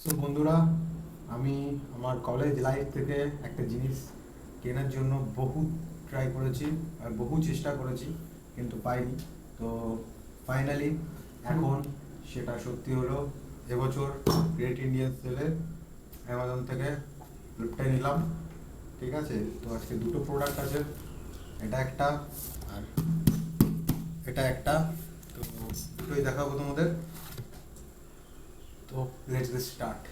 So বন্ধুরা, আমি আমার কলেজ লাইফ থেকে একটা জিনিস কেনার জন্য বহু ট্রাই করেছি আর বহু চেষ্টা করেছি, কিন্তু পাইনি। তো ফাইনালি এখন সেটা সত্যি হলো, এবছর গ্রেট ইন্ডিয়ান সেলে অ্যামাজন থেকে ফ্লিপটাই নিলাম, ঠিক আছে? তো, আজকে দুটো প্রোডাক্ট আছে, এটা একটা আর এটা একটা। তো, দুটোই দেখাবো তোমাদের। লেটস গেট স্টার্ট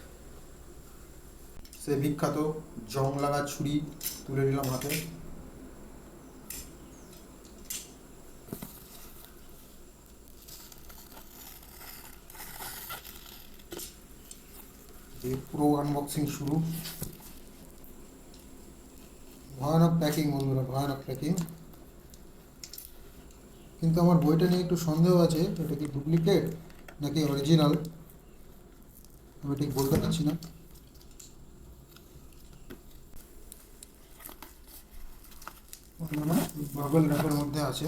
সে বিখ্যাত জং লাগা ছুরি তুলে নিলাম হাতে। পুরো আনবক্সিং শুরু। ভয়ানক প্যাকিং বন্ধুরা, ভয়ানক প্যাকিং কিন্তু আমার বইটা নিয়ে একটু সন্দেহ আছে, এটা কি ডুপ্লিকেট নাকি অরিজিনাল আমি ঠিক বলতে পারছি না। বাবল র্যাপের মধ্যে আছে।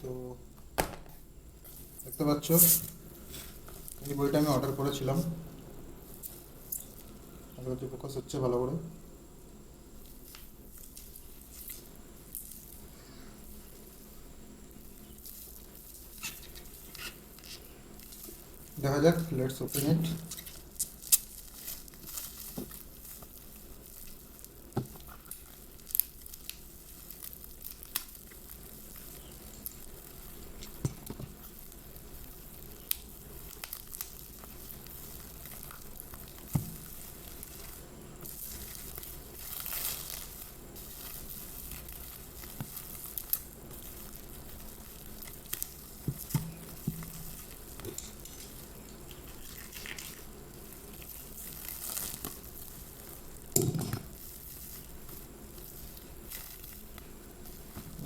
তো দেখতে পাচ্ছ, এই বইটা আমি অর্ডার করেছিলাম। ফোকাস হচ্ছে ভালো করে। দেখা যাক let's open it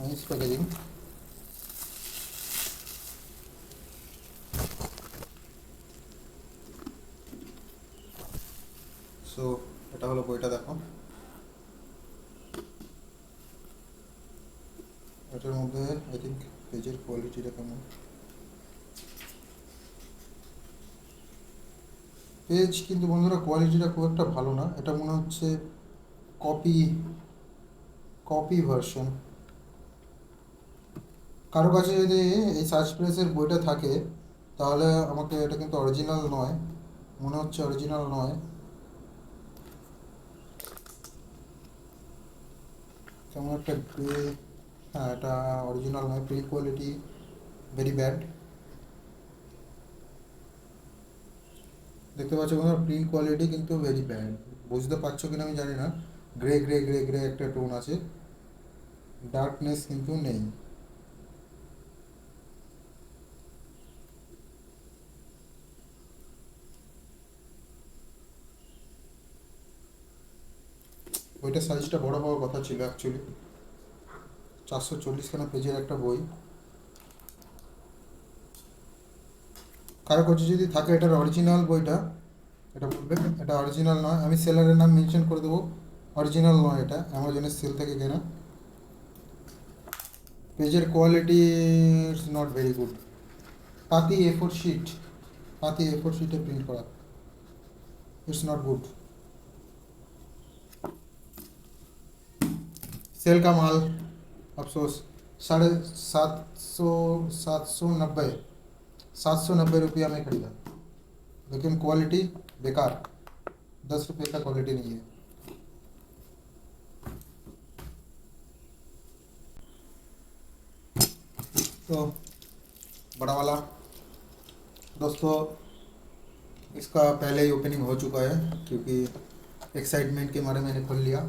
nice packaging so এটা হলো বইটা, দেখো। এটার মধ্যে আই থিঙ্ক পেজের কোয়ালিটিটা কেমন? পেজ কিন্তু, বন্ধুরা কোয়ালিটিটা খুব একটা ভালো না। এটা মনে হচ্ছে কপি কপি ভার্সন কারও কাছে যদি এই সার্চ প্রেসের বইটা থাকে, তাহলে আমাকে এটা কিন্তু অরিজিনাল নয়, মনে হচ্ছে অরিজিনাল নয়। কেমন একটা হ্যাঁ এটা অরিজিনাল নয় প্রি কোয়ালিটি ভেরি ব্যাড দেখতে পাচ্ছ বন্ধুরা প্রিন্ট কোয়ালিটি কিন্তু ভেরি ব্যাড বুঝতে পারছ কিনা আমি জানি না। গ্রে গ্রে গ্রে গ্রে একটা টোন আছে। ডার্কনেস কিন্তু নেই। বইটার সাইজটা বড় হওয়ার কথা ছিল অ্যাকচুয়ালি চারশো চল্লিশখানা পেজের একটা বই। কারও কাছে যদি থাকে এটার অরিজিনাল বইটা, এটা বলবে এটা অরিজিনাল নয়। আমি সেলারের নাম মেনশন করে দেবো। অরিজিনাল নয় এটা অ্যামাজনের সেল থেকে কেনা। পেজের quality it's not very good পাতি এ ফোর শিট পাতি এ ফোর শিটে প্রিন্ট করা। ইটস নট গুড सेल का माल, अफसोस, साढ़े सात सौ सात सौ नब्बे, सात सौ नब्बे रुपया में खरीदा। लेकिन क्वालिटी बेकार। दस रुपये का क्वालिटी नहीं है। तो बड़ा वाला। दोस्तों, इसका पहले ही ओपनिंग हो चुका है, क्योंकि एक्साइटमेंट के मारे मैंने खोल लिया।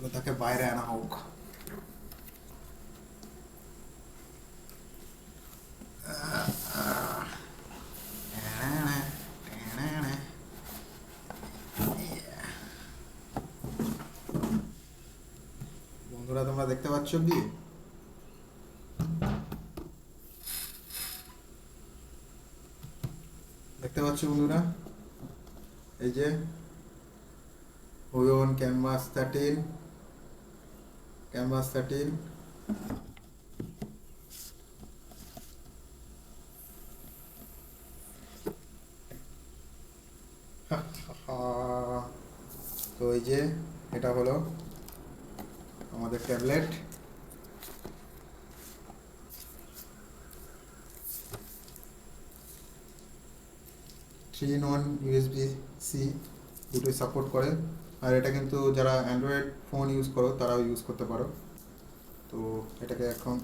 চলো তাকে বাইরে আনা হোক। বন্ধুরা, তোমরা দেখতে পাচ্ছ কি? দেখতে পাচ্ছ বন্ধুরা? এই যে one canvas thirteen canvas thirteen তো এই যে, এটা হলো আমাদের tablet. Three in one USB C দুটোই সাপোর্ট করে। আর এটা কিন্তু যারা অ্যান্ড্রয়েড ফোন ইউজ করো, তারাও ইউজ করতে পারো। তো এটাকে এখন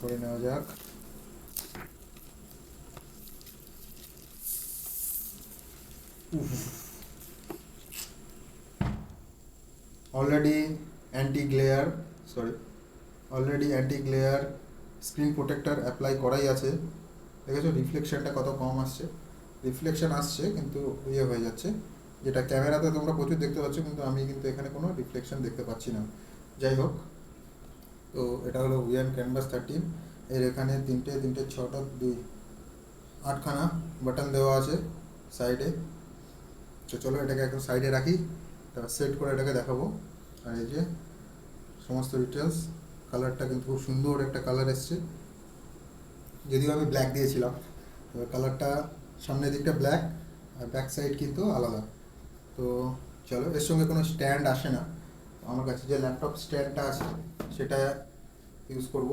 করে নেওয়া যাক। Already anti glare sorry already anti glare screen protector apply করাই আছে। দেখেছ রিফ্লেকশনটা কত কম আসছে। রিফ্লেকশন আসছে, কিন্তু ইয়ে হয়ে যাচ্ছে। যেটা ক্যামেরাতে তোমরা প্রচুর দেখতে পাচ্ছ, কিন্তু আমি কিন্তু এখানে কোনো রিফ্লেকশন দেখতে পাচ্ছি না। যাই হোক, তো এটা হলো উইয়ান ক্যানভাস থার্টিন এর এখানে তিনটে তিনটে, ছটা, দুই, আটখানা বাটন দেওয়া আছে সাইডে তো চলো এটাকে একদম সাইডে রাখি, তারপর সেট করে এটাকে দেখাবো। আর এই যে সমস্ত ডিটেলস কালারটা কিন্তু খুব সুন্দর একটা কালার এসছে। যদিও আমি ব্ল্যাক দিয়েছিলাম, এবার কালারটা সামনের দিকটা ব্ল্যাক আর ব্যাক সাইড কিন্তু আলাদা। তো চলো, এর সঙ্গে কোনো স্ট্যান্ড আসে না। আমার কাছে যে ল্যাপটপ স্ট্যান্ডটা আছে, সেটা ইউজ করব।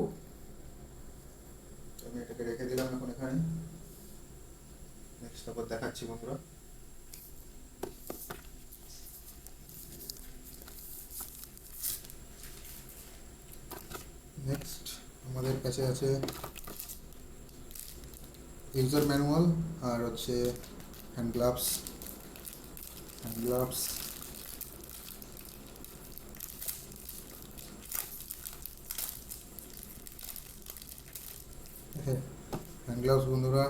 আমি এটাকে রেখে দিলাম এখন এখানে। নেক্সট তারপর দেখাচ্ছি বন্ধুরা। নেক্সট আমাদের কাছে আছে ইউজার ম্যানুয়াল আর হচ্ছে hand gloves hand gloves. Hand gloves বন্ধুরা।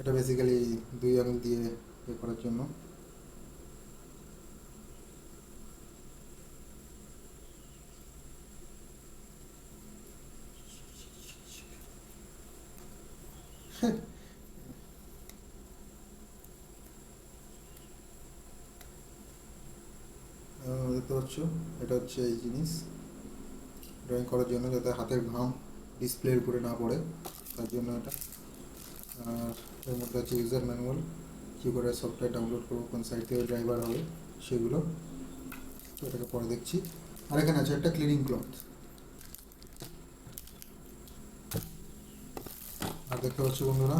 এটা বেসিক্যালি দুই আঙুল দিয়ে ইয়ে করার জন্য। দেখতে পাচ্ছ, এটা হচ্ছে এই জিনিস। ড্রয়িং করার জন্য যাতে হাতের ঘাম ডিসপ্লের উপরে না পড়ে, তার জন্য এটা। আর এর মধ্যে আছে ইউজার ম্যানুয়াল কী করে সফটওয়্যার ডাউনলোড করব, কোন সাইট থেকে ড্রাইভার হবে, সেগুলো। এটাকে পরে দেখছি। আর এখানে আছে একটা ক্লিনিং ক্লথ আর দেখতে পাচ্ছ বন্ধুরা,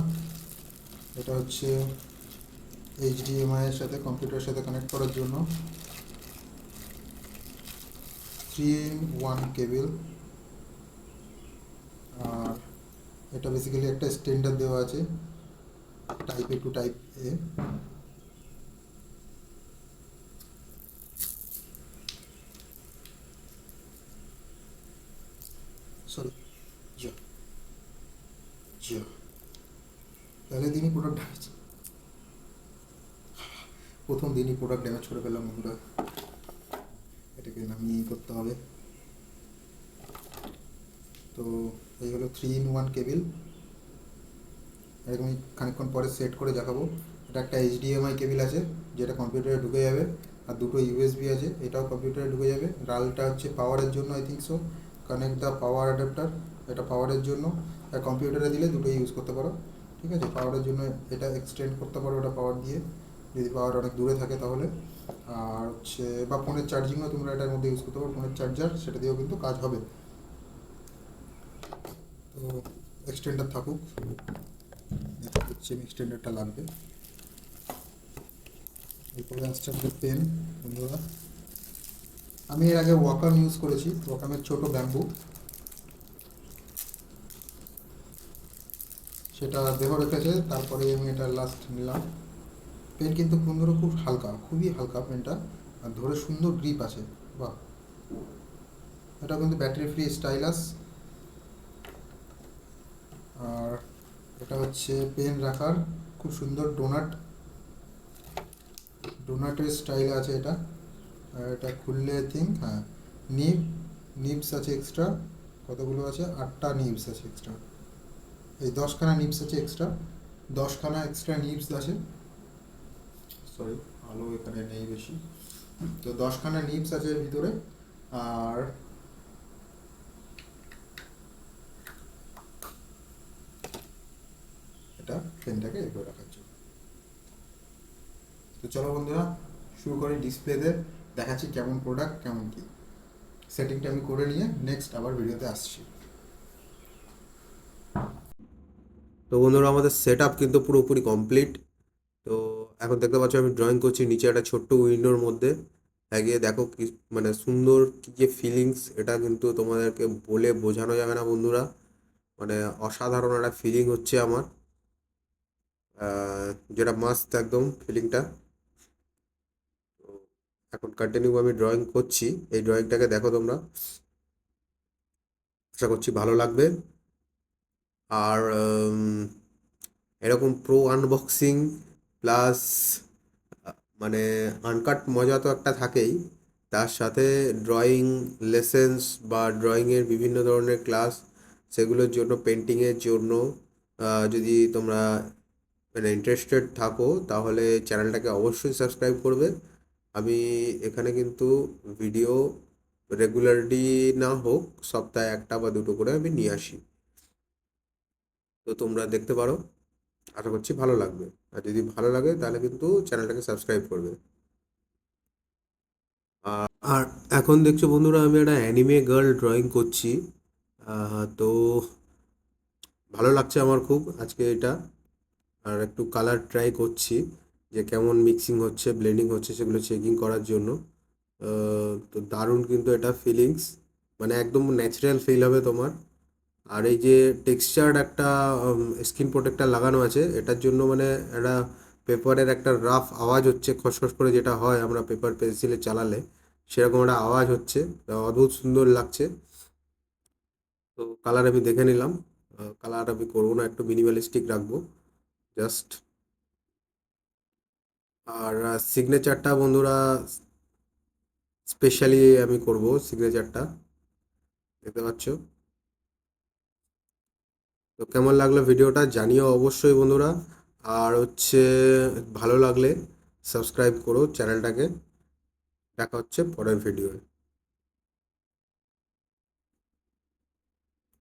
এটা হচ্ছে এইচডিএমআই এর সাথে কম্পিউটারের সাথে কানেক্ট করার জন্য থ্রি ওয়ান কেবল আর এটা বেসিক্যালি একটা স্ট্যান্ডার্ড দেওয়া আছে type A to type A পহলে দিনই প্রোডাক্ট ড্যামেজ প্রথম দিনই প্রোডাক্ট ড্যামেজ করে ফেললাম বন্ধুরা। এটাকে নামিয়ে করতে হবে। তো এই হলো থ্রি ইন ওয়ান কেবিল এরকমই খানিকক্ষণ পরে সেট করে দেখাবো। এটা একটা এইচডিএমআই কেবিল আছে, যেটা কম্পিউটারে ঢুকে যাবে। আর দুটো ইউএসবি আছে, এটাও কম্পিউটারে ঢুকে যাবে। রালটা হচ্ছে পাওয়ারের জন্য I think so connect the power adapter এটা পাওয়ারের জন্য। আর কম্পিউটারে দিলে দুটোই ইউজ করতে পারো। ঠিক আছে? পাওয়ারের জন্য এটা এক্সটেন্ড করতে পারো ওটা পাওয়ার দিয়ে। যদি পাওয়ার অনেক দূরে থাকে তাহলে। আর হচ্ছে, বা ফোনের চার্জিংও তোমরা এটার মধ্যে ইউজ করতে পারো। ফোনের চার্জার সেটা দিয়েও কিন্তু কাজ হবে। তো এক্সটেন্ডার থাকুক। এটা হচ্ছে এক্সটেন্ডারটা লাগবে। পেন বন্ধুরা। আমি এর আগে ওয়াকাম ইউজ করেছি। ওয়াকামের ছোট ব্যাম্বু সেটা দেহ রেখেছে, তারপরে আমি এটা লাস্ট নিলাম। পেন কিন্তু বন্ধুরা খুব হালকা, খুবই হালকা পেনটা আর ধরে সুন্দর গ্রিপ আছে, বাহ। এটা কিন্তু ব্যাটারি ফ্রি স্টাইলাস আর এটা হচ্ছে পেন রাখার খুব সুন্দর ডোনাট ডোনাটের স্টাইল আছে এটা। এটা খুললে থিঙ্ক হ্যাঁ নিব নিবস আছে এক্সট্রা কতগুলো আছে? আটটা নিবস আছে এক্সট্রা এই দশখানা নিবস আছে এক্সট্রা দশখানা এক্সট্রা নিবস আছে। সরি আলো এখানে নেই বেশি। তো দশখানা নিবস আছে ভিতরে। আর এটা পেনটাকে এ করে রাখার জন্য। তো চলো বন্ধুরা, শুরু করি ডিসপ্লেতে। দেখাচ্ছি কেমন প্রোডাক্ট কেমন কি। সেটিংটা আমি করে নিয়ে নেক্সট আবার ভিডিওতে আসছি। তো বন্ধুরা, আমাদের সেট আপ কিন্তু পুরোপুরি কমপ্লিট তো এখন দেখতে পাচ্ছ, আমি ড্রয়িং করছি নিচে একটা ছোট্ট উইন্ডোর মধ্যে। এগিয়ে দেখো কি মানে সুন্দর কী যে ফিলিংস এটা কিন্তু তোমাদেরকে বলে বোঝানো যাবে না বন্ধুরা। মানে অসাধারণ একটা ফিলিং হচ্ছে আমার। যেটা মাস্ত একদম ফিলিংটা তো এখন কন্টিনিউ আমি ড্রয়িং করছি। এই ড্রয়িংটাকে দেখো তোমরা। আশা করছি ভালো লাগবে। আর এরকম প্রো আনবক্সিং প্লাস মানে আনকাট মজা তো একটা থাকেই। তার সাথে ড্রয়িং লেসেন্স বা ড্রয়িংয়ের বিভিন্ন ধরনের ক্লাস সেগুলোর জন্য পেন্টিংয়ের জন্য যদি তোমরা মানে ইন্টারেস্টেড থাকো তাহলে চ্যানেলটাকে অবশ্যই সাবস্ক্রাইব করবে। আমি এখানে কিন্তু ভিডিও রেগুলারলি না হোক সপ্তাহে একটা বা দুটো করে আমি নিয়ে আসি। তো তোমরা দেখতে পারো। আশা করছি ভালো লাগবে। আর যদি ভালো লাগে, তাহলে কিন্তু চ্যানেলটাকে সাবস্ক্রাইব করবে। আর এখন দেখছ বন্ধুরা, আমি একটা অ্যানিমে গার্ল ড্রয়িং করছি। তো ভালো লাগছে আমার খুব আজকে এটা। আর একটু কালার ট্রাই করছি, যে কেমন মিক্সিং হচ্ছে ব্লেন্ডিং হচ্ছে, সেগুলো চেকিং করার জন্য। তো দারুণ কিন্তু এটা ফিলিংস মানে একদম ন্যাচারাল ফিল হবে তোমার। আর এই যে টেক্সচার্ড একটা স্ক্রিন প্রোটেক্টার লাগানো আছে, এটার জন্য মানে একটা পেপারের একটা রাফ আওয়াজ হচ্ছে, খসখস করে যেটা হয় আমরা পেপার পেন্সিলে চালালে, সেরকম একটা আওয়াজ হচ্ছে, অদ্ভুত সুন্দর লাগছে। তো কালার আমি দেখে নিলাম কালার আমি করব না, একটু মিনিমালিস্টিক রাখব জাস্ট আর সিগনেচারটা বন্ধুরা স্পেশালি আমি করব সিগনেচারটা দেখতে পাচ্ছ? তো কেমন লাগল ভিডিওটা জানিও অবশ্যই বন্ধুরা। আর হচ্ছে ভালো লাগলে সাবস্ক্রাইব করো চ্যানেলটাকে। দেখা হচ্ছে পরের ভিডিওয়ে।